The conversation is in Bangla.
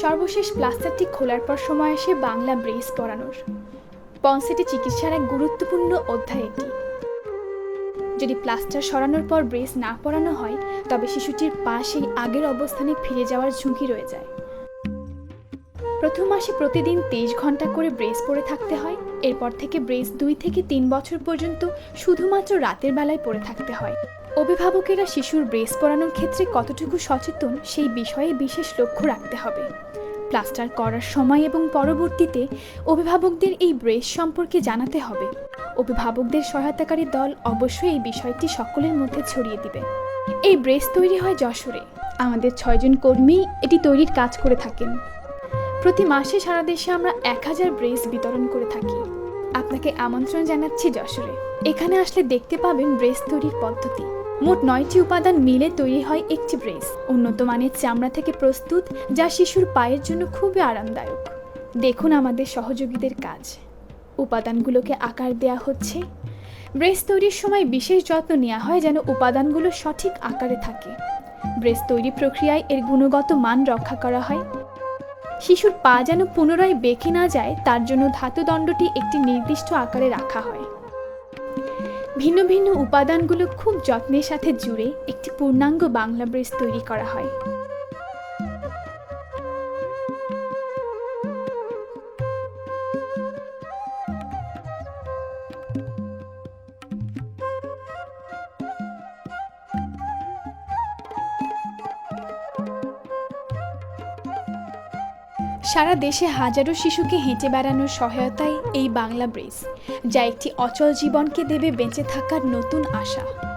সর্বশেষ প্লাস্টারটি খোলার পর সময় আসে বাংলা ব্রেস পরানোর পনসেটে চিকিৎসার এক গুরুত্বপূর্ণ অধ্যায় এটি। যদি প্লাস্টার সরানোর পর ব্রেস না পরানো হয়, তবে শিশুটির পা সেই আগের অবস্থানে ফিরে যাওয়ার ঝুঁকি রয়ে যায়। প্রথম মাসে প্রতিদিন তেইশ ঘণ্টা করে ব্রেস পরে থাকতে হয়। এরপর থেকে ব্রেস দুই থেকে তিন বছর পর্যন্ত শুধুমাত্র রাতের বেলায় পরে থাকতে হয়। অভিভাবকেরা শিশুর ব্রেস পরানোর ক্ষেত্রে কতটুকু সচেতন সেই বিষয়ে বিশেষ লক্ষ্য রাখতে হবে। প্লাস্টার করার সময় এবং পরবর্তীতে অভিভাবকদের এই ব্রেস সম্পর্কে জানাতে হবে। অভিভাবকদের সহায়তাকারী দল অবশ্যই এই বিষয়টি সকলের মধ্যে ছড়িয়ে দিবে। এই ব্রেস তৈরি হয় যশোরে। আমাদের ছয়জন কর্মী এটি তৈরির কাজ করে থাকেন। প্রতি মাসে সারা দেশে আমরা এক হাজার ব্রেস বিতরণ করে থাকি। আপনাকে আমন্ত্রণ জানাচ্ছি যশোরে। এখানে আসলে দেখতে পাবেন ব্রেস তৈরির পদ্ধতি। মোট নয়টি উপাদান মিলে তৈরি হয় একটি ব্রেস। উন্নত মানের চামড়া থেকে প্রস্তুত, যা শিশুর পায়ের জন্য খুবই আরামদায়ক। দেখুন আমাদের সহযোগীদের কাজ। উপাদানগুলোকে আকার দেয়া হচ্ছে। ব্রেস তৈরির সময় বিশেষ যত্ন নেওয়া হয় যেন উপাদানগুলো সঠিক আকারে থাকে। ব্রেস তৈরি প্রক্রিয়ায় এর গুণগত মান রক্ষা করা হয়। শিশুর পা যেন পুনরায় বেঁকে না যায়, তার জন্য ধাতুদণ্ডটি একটি নির্দিষ্ট আকারে রাখা হয়। ভিন্ন ভিন্ন উপাদানগুলো খুব যত্নের সাথে জুড়ে একটি পূর্ণাঙ্গ বাংলা ব্রিজ তৈরি করা হয়। সারা দেশে হাজারো শিশুকে হেঁটে বেড়ানোর সহায়তায় এই বাংলা ব্রিজ, যা একটি অচল জীবনকে দেবে বেঁচে থাকার নতুন আশা।